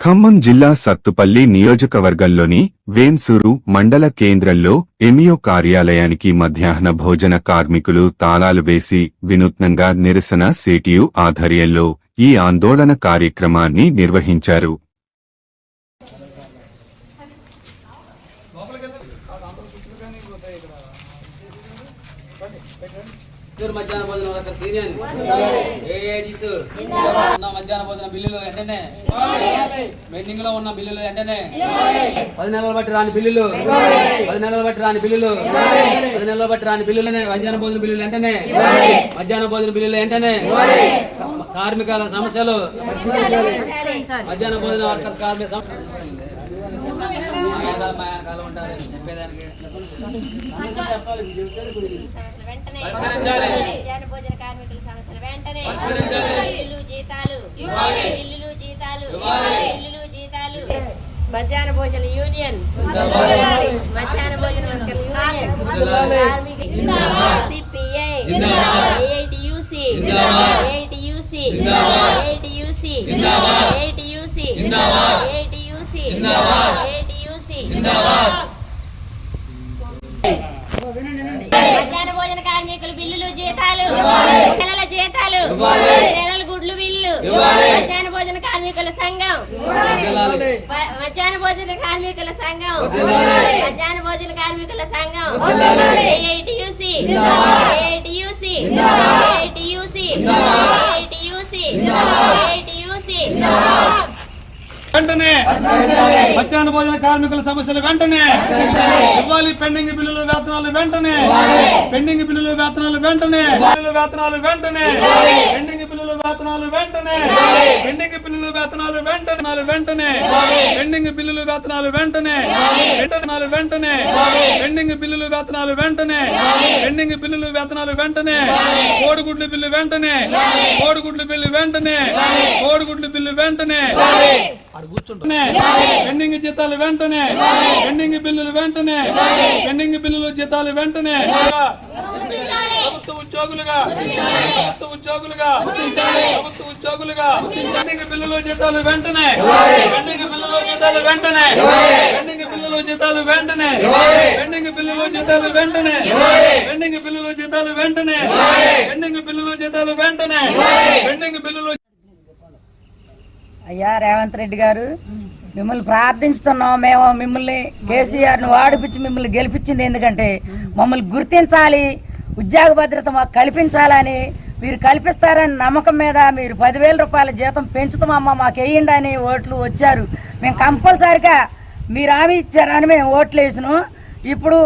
ఖమ్మం జిల్లా సత్తుపల్లి నియోజకవర్గంలోని వేన్సూరు మండల కేంద్రంలో ఎమియో కార్యాలయానికి మధ్యాహ్న భోజన కార్మికులు తాళాలు వేసి వినూత్నంగా నిరసన సేటియు ఆధ్వర్యంలో ఈ ఆందోళన కార్యక్రమాన్ని నిర్వహించారు. చిత్తూరు మధ్యాహ్న భోజనం వర్కర్ సీనియర్. ఏఐటీస్ ఉన్న మధ్యాహ్న భోజన బిల్లులు వెంటనే. పెండింగ్లో ఉన్న బిల్లులు వెంటనే. పది నెలలు బట్టి రాని బిల్లులు. పది నెలలు బట్టి రాని బిల్లులు. పది నెలలు బట్టి రాని బిల్లులు మధ్యాహ్న భోజన బిల్లులు వెంటనే. మధ్యాహ్న భోజన బిల్లులు వెంటనే. కార్మికుల సమస్యలు. మధ్యాహ్న భోజన వర్కర్స్ కార్మిక సమస్యలు ఉంటారని చెప్పేదానికి భోజన కార్మికుల సమస్యలు వెంటనే జీతాలు. జీతాలు. జీతాలు. మధ్యాహ్న భోజన యూనియన్. మధ్యాహ్న భోజన union. CPI. AITUC. AITUC. AITUC. AITUC జిందాబాద్. మధ్యాహ్న భోజన కార్మికులు బిల్లులు జీతాలు. నెలల జీతాలు. నెలల గుడ్లు బిల్లు ఇవ్వాలి. మధ్యాహ్న భోజన కార్మికుల సంఘం మధ్యాహ్న భోజన కార్మికుల సంఘం. మధ్యాహ్న భోజన కార్మికుల సంఘం. AITUC. AITUC. AITUC. AITUC. AITUC వెంటనే మధ్యాహ్న భోజన కార్మికుల సమస్యలు వెంటనే. ఇవ్వాలి పెండింగ్ బిల్లులు వేతనాలు వెంటనే. పెండింగ్ బిల్లులు వేతనాలు వెంటనే. బిల్లులు వేతనాలు వెంటనే. పెండింగ్ బిల్లులు వేతనాలు వెంటనే. పెండింగ్ బిల్లులు వేతనాలు వెంటనే. వెంటనే పెండింగ్ బిల్లులు వేతనాలు వెంటనే. వేతనాలు వెంటనే. పెండింగ్ బిల్లులు వేతనాలు వెంటనే. పెండింగ్ బిల్లులు వేతనాలు వెంటనే. కోడిగుడ్లు బిల్లు వెంటనే. కోడిగుడ్లు బిల్లు వెంటనే. కోడిగుడ్లు బిల్లు వెంటనే. వెంటనే పెండింగ్ జీతాలు వెంటనే. పెండింగ్ బిల్లులు వెంటనే. పెండింగ్ బిల్లులు జీతాలు వెంటనే. ప్రభుత్వ ఉద్యోగులుగా. ప్రభుత్వ ఉద్యోగులుగా. ప్రభుత్వ ఉద్యోగులుగా. పెండింగ్ బిల్లులు జీతాలు వెంటనే. పెండింగ్ బిల్లులు జీతాలు వెంటనే. పెండింగ్ బిల్లులు జీతాలు వెంటనే. పెండింగ్ బిల్లులు జీతాలు వెంటనే. పెండింగ్ బిల్లులు జీతాలు వెంటనే. పెండింగ్ బిల్లులు జీతాలు వెంటనే. పెండింగ్ బిల్లులు అయ్యా రేవంత్ రెడ్డి గారు మిమ్మల్ని ప్రార్థిస్తున్నాం మేము. మిమ్మల్ని కేసీఆర్ని వాడిపించి మిమ్మల్ని గెలిపించింది ఎందుకంటే మమ్మల్ని గుర్తించాలి ఉద్యోగ భద్రత మాకు కల్పించాలని. మీరు కల్పిస్తారని నమ్మకం మీద మీరు పదివేల రూపాయల జీతం పెంచుతామమ్మా మాకు వేయండి అని ఓట్లు వచ్చారు. మేము కంపల్సరిగా మీరు హామీ ఇచ్చారని మేము ఓట్లు వేసినాం. ఇప్పుడు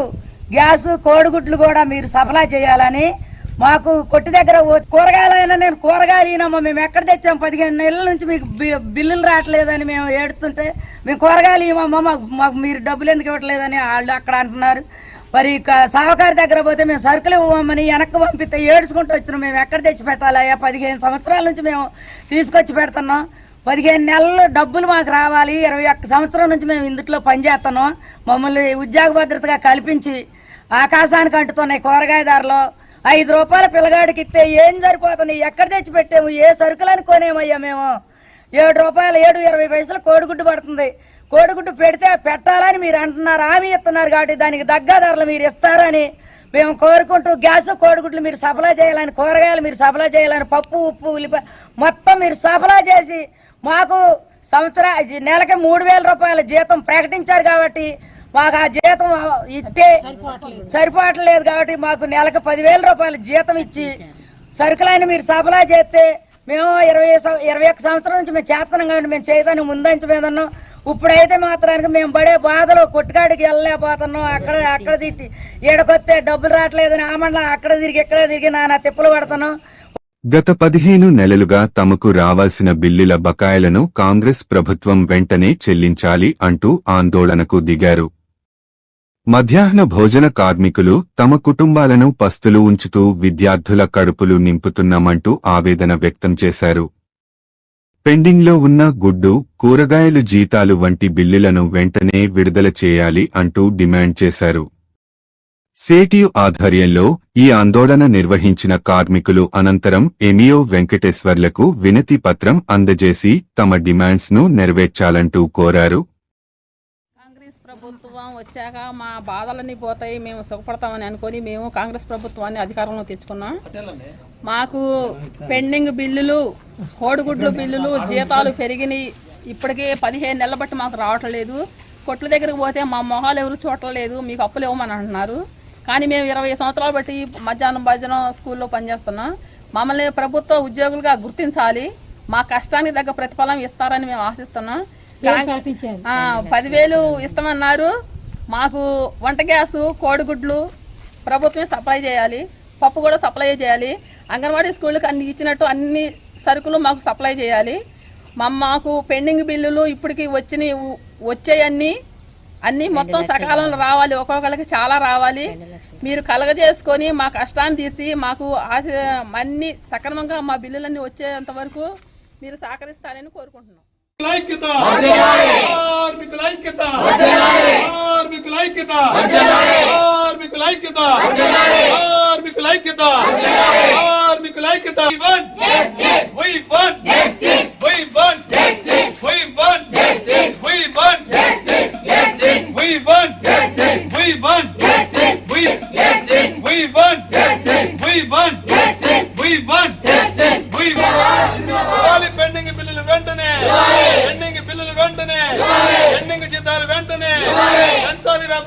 గ్యాస్ కోడిగుడ్లు కూడా మీరు సప్లై చేయాలని మాకు కొట్టు దగ్గర ఓ- కూరగాయలైనా నేను కూరగాయలు ఈనమ్మా మేము ఎక్కడ తెచ్చాం? పదిహేను నెలల నుంచి మీకు బి- బిల్లులు రావట్లేదని మేము ఏడుతుంటే మేము కూరగాయలు ఇవ్వమ్మా మాకు మాకు మీరు డబ్బులు ఎందుకు ఇవ్వట్లేదని వాళ్ళు అక్కడ అంటున్నారు. మరి ఇక సావకారి దగ్గర పోతే మేము సరుకులు ఇవ్వమని వెనక్కి పంపిస్తే ఏడుచుకుంటూ వచ్చినాం. మేము ఎక్కడ తెచ్చి పెట్టాలయ్యా పదిహేను సంవత్సరాల నుంచి మేము తీసుకొచ్చి పెడుతున్నాం. పదిహేను నెలలు డబ్బులు మాకు రావాలి. ఇరవై ఒక్క సంవత్సరం నుంచి మేము ఇందుట్లో పనిచేస్తున్నాం. మమ్మల్ని ఉద్యోగ భద్రతగా కల్పించి ఆకాశానికి అంటుతున్నాయి కూరగాయ ధరలు ఐదు రూపాయల పిల్లగాడికి ఇస్తే ఏం సరిపోతుంది? ఎక్కడ తెచ్చి పెట్టాము ఏ సరుకులని కొనేమయ్యా మేము? ఏడు రూపాయలు ఏడు ఇరవై పైసలు కోడిగుడ్డు పడుతుంది. కోడిగుడ్డు పెడితే పెట్టాలని మీరు అంటున్నారు హామీ ఇస్తున్నారు కాబట్టి దానికి దగ్గ ధరలు మీరు ఇస్తారని మేము కోరుకుంటూ గ్యాస్ కోడిగుడ్లు మీరు సప్లై చేయాలని కూరగాయలు మీరు సప్లై చేయాలని పప్పు ఉప్పు ఉల్లిపాయ మొత్తం మీరు సప్లై చేసి మాకు సంవత్సర నెలకి మూడు వేల రూపాయల జీతం ప్రకటించారు కాబట్టి మాకు ఆ జీతం ఇస్తే సరిపోవట్లేదు కాబట్టి మాకు నెలకు పదివేల రూపాయల జీతం ఇచ్చి సరుకులైన మీరు సప్లై చేస్తే మేము ఇరవై సం- ఇరవై ఒక్క సంవత్సరం నుంచి మేము చేస్తున్నాం కానీ మేము చేయడానికి ముందంచ మీద ఇప్పుడైతే మాత్రానికి మేము పడే బాధలో కొట్టుకాడికి వెళ్ళలేకపోతున్నాం. అక్కడ అక్కడ తిట్టి ఏడకొస్తే డబ్బులు రావట్లేదని ఆ మండలం అక్కడ తిరిగి ఇక్కడ తిరిగి నానా తిప్పలు పడుతున్నాం. గత పదిహేను నెలలుగా తమకు రావాల్సిన బిల్లుల బకాయిలను కాంగ్రెస్ ప్రభుత్వం వెంటనే చెల్లించాలి అంటూ ఆందోళనకు దిగారు. మధ్యాహ్న భోజన కార్మికులు తమ కుటుంబాలను పస్తులు ఉంచుతూ విద్యార్థుల కడుపులు నింపుతున్నామంటూ ఆవేదన వ్యక్తం చేశారు. పెండింగ్లో ఉన్న గుడ్డు కూరగాయలు జీతాలు వంటి బిల్లులను వెంటనే విడుదల చేయాలి అంటూ డిమాండ్ చేశారు. సేటియు ఆధ్వర్యంలో ఈ ఆందోళన నిర్వహించిన కార్మికులు అనంతరం ఎమియో వెంకటేశ్వర్లకు వినతి పత్రం అందజేసి తమ డిమాండ్స్ను నెరవేర్చాలంటూ కోరారు. కాంగ్రెస్ ప్రభుత్వం వచ్చాక మా బాధలన్నీ పోతాయి మేము సుఖపడతామని అనుకొని మేము కాంగ్రెస్ ప్రభుత్వాన్ని అధికారంలో తెచ్చుకున్నాం మాకు పెండింగ్ బిల్లులు కోడిగుడ్లు బిల్లులు జీతాలు పెరిగినాయి. ఇప్పటికే పదిహేను నెలల బట్టి మాకు రావట్లేదు. కొట్ల దగ్గరికి పోతే మా మొహాలు ఎవరు చూడలేదు మీకు అప్పులు ఇవ్వమని అంటున్నారు. కానీ మేము ఇరవై సంవత్సరాలు బట్టి మధ్యాహ్నం భోజనం స్కూల్లో పనిచేస్తున్నాం. మమ్మల్ని ప్రభుత్వ ఉద్యోగులుగా గుర్తించాలి. మా కష్టానికి తగ్గ ప్రతిఫలం ఇస్తారని మేము ఆశిస్తున్నాం. పదివేలు ఇస్తామన్నారు. మాకు వంట గ్యాస్ కోడిగుడ్లు ప్రభుత్వమే సప్లై చేయాలి. పప్పు కూడా సప్లై చేయాలి. అంగన్వాడీ స్కూళ్ళకి అన్ని ఇచ్చినట్టు అన్ని సరుకులు మాకు సప్లై చేయాలి. మా మాకు పెండింగ్ బిల్లులు ఇప్పటికి వచ్చిన వచ్చాయన్నీ అన్నీ మొత్తం సకాలంలో రావాలి ఒక్కొక్కరికి చాలా రావాలి. మీరు కలగజేసుకొని మా కష్టాన్ని తీసి మాకు ఆశ అన్ని సక్రమంగా మా బిల్లులన్నీ వచ్చేంత వరకు మీరు సహకరిస్తారని కోరుకుంటున్నాం. ఐక్యత! కార్మికుల ఐక్యత! కార్మికుల ఐక్యత!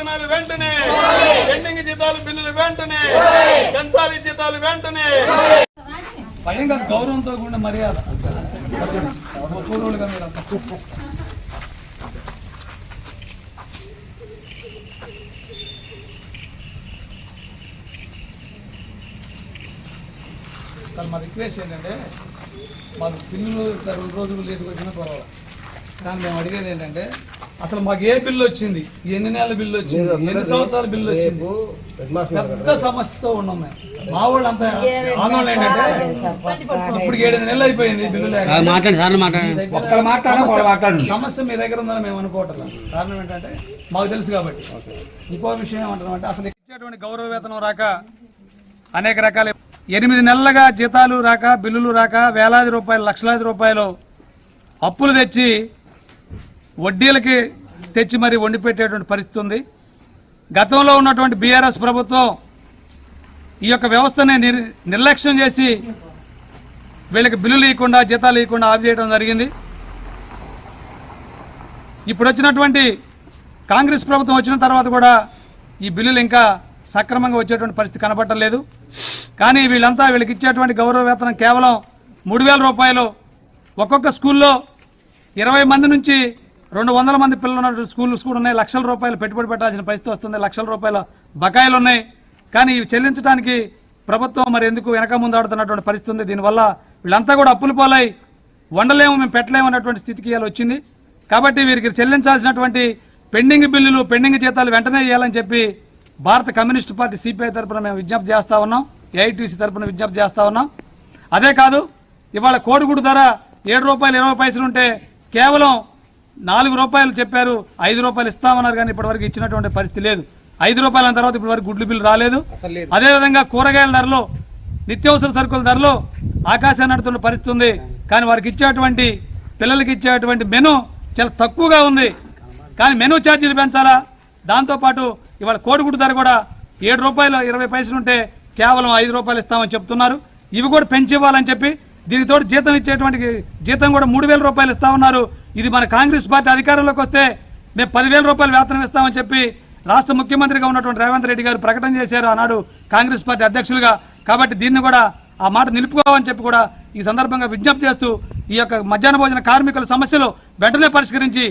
వేతనాలు వెంటనే. పెండింగ్ జీతాలు బిల్లులు వెంటనే. పెంచాలి జీతాలు వెంటనే. భయంగా గౌరవంతో కూడా మర్యాద. పూర్వులుగా మీరు సార్ మా రిక్వెస్ట్ ఏంటంటే మాకు పిల్లలు రెండు రోజులు లేటుకు వచ్చినా పర్వాలేదు. కానీ మేము అడిగేది ఏంటంటే అసలు మాకు ఏ బిల్లు వచ్చింది? ఎన్ని నెలల బిల్లు వచ్చింది? ఎన్ని సంవత్సరాల బిల్లు వచ్చింది? పెద్ద సమస్యతో ఉన్నాం మేము. మా వాళ్ళు అంత ఆందోళన ఏంటంటే ఇప్పుడు ఏడు నెలలు అయిపోయింది బిల్లు మాట్లాడండి. ఒక్కడ మాట్లాడండి. సమస్య మీ దగ్గర ఉందని మేము అనుకోవట్లేదు. కారణం ఏంటంటే మాకు తెలుసు కాబట్టి. ఇంకో విషయం ఏమంటున్నాం అంటే అసలు ఇచ్చేటువంటి గౌరవ వేతనం రాక అనేక రకాల ఎనిమిది నెలలుగా జీతాలు రాక బిల్లులు రాక వేలాది రూపాయలు లక్షలాది రూపాయలు అప్పులు తెచ్చి వడ్డీలకి తెచ్చి మరి వండిపెట్టేటువంటి పరిస్థితి ఉంది. గతంలో ఉన్నటువంటి బీఆర్ఎస్ ప్రభుత్వం ఈ యొక్క వ్యవస్థని నిర్ నిర్లక్ష్యం చేసి వీళ్ళకి బిల్లులు ఇవ్వకుండా జీతాలు ఇవ్వకుండా ఆఫ్ చేయడం జరిగింది. ఇప్పుడు వచ్చినటువంటి కాంగ్రెస్ ప్రభుత్వం వచ్చిన తర్వాత కూడా ఈ బిల్లులు ఇంకా సక్రమంగా వచ్చేటువంటి పరిస్థితి కనపడటం లేదు. కానీ వీళ్ళంతా వీళ్ళకి ఇచ్చేటువంటి గౌరవ వేతనం కేవలం మూడు వేల రూపాయలు ఒక్కొక్క స్కూల్లో ఇరవై మంది నుంచి రెండు వందల మంది పిల్లలు ఉన్నటువంటి స్కూల్స్ కూడా ఉన్నాయి. లక్షల రూపాయలు పెట్టుబడి పెట్టాల్సిన పరిస్థితి వస్తుంది. లక్షల రూపాయల బకాయిలు ఉన్నాయి. కానీ ఇవి చెల్లించడానికి ప్రభుత్వం మరి ఎందుకు వెనక ముందాడుతున్నటువంటి పరిస్థితి ఉంది. దీనివల్ల వీళ్ళంతా కూడా అప్పులు పాలై వండలేము మేము పెట్టలేము అన్నటువంటి స్థితికి ఇవాళ వచ్చింది. కాబట్టి వీరికి చెల్లించాల్సినటువంటి పెండింగ్ బిల్లులు పెండింగ్ జీతాలు వెంటనే ఇవ్వాలని చెప్పి భారత కమ్యూనిస్టు పార్టీ సిపిఐ తరపున మేము విజ్ఞప్తి చేస్తా ఉన్నాం. ఏఐటీసీ తరపున విజ్ఞప్తి చేస్తా ఉన్నాం. అదే కాదు ఇవాళ కోడిగుడు ధర ఏడు రూపాయలు ఇరవై పైసలు ఉంటే కేవలం నాలుగు రూపాయలు చెప్పారు ఐదు రూపాయలు ఇస్తామన్నారు కానీ ఇప్పటివరకు ఇచ్చినటువంటి పరిస్థితి లేదు. ఐదు రూపాయల తర్వాత ఇప్పటివరకు గుడ్లు బిల్లు రాలేదు. అదేవిధంగా కూరగాయల ధరలు నిత్యావసర సరుకుల ధరలు ఆకాశాన్ని నడుతున్న పరిస్థితి ఉంది. కానీ వారికి ఇచ్చేటువంటి పిల్లలకి ఇచ్చేటువంటి మెను చాలా తక్కువగా ఉంది. కానీ మెను ఛార్జీలు పెంచాలా? దాంతోపాటు ఇవాళ కోడిగుడ్డు ధర కూడా ఏడు రూపాయలు ఇరవై పైసలు ఉంటే కేవలం ఐదు రూపాయలు ఇస్తామని చెప్తున్నారు. ఇవి కూడా పెంచి ఇవ్వాలని చెప్పి దీనికి తోడు జీతం ఇచ్చేటువంటి జీతం కూడా మూడు వేల రూపాయలు ఇస్తా ఉన్నారు ఇది మన కాంగ్రెస్ పార్టీ అధికారంలోకి వస్తే మేము పదివేల రూపాయలు వేతనం ఇస్తామని చెప్పి రాష్ట్ర ముఖ్యమంత్రిగా ఉన్నటువంటి రేవంత్ రెడ్డి గారు ప్రకటన చేశారు ఆనాడు కాంగ్రెస్ పార్టీ అధ్యక్షులుగా. కాబట్టి దీన్ని కూడా ఆ మాట నిలుపుకోవాలని చెప్పి కూడా ఈ సందర్భంగా విజ్ఞప్తి చేస్తూ ఈ యొక్క మధ్యాహ్న భోజన కార్మికుల సమస్యలు వెంటనే పరిష్కరించి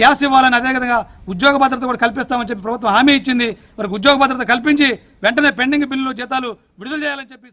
గ్యాస్ ఇవ్వాలని అదేవిధంగా ఉద్యోగ భద్రత కూడా కల్పిస్తామని చెప్పి ప్రభుత్వం హామీ ఇచ్చింది. వారికి ఉద్యోగ భద్రత కల్పించి వెంటనే పెండింగ్ బిల్లులు జీతాలు విడుదల చేయాలని చెప్పి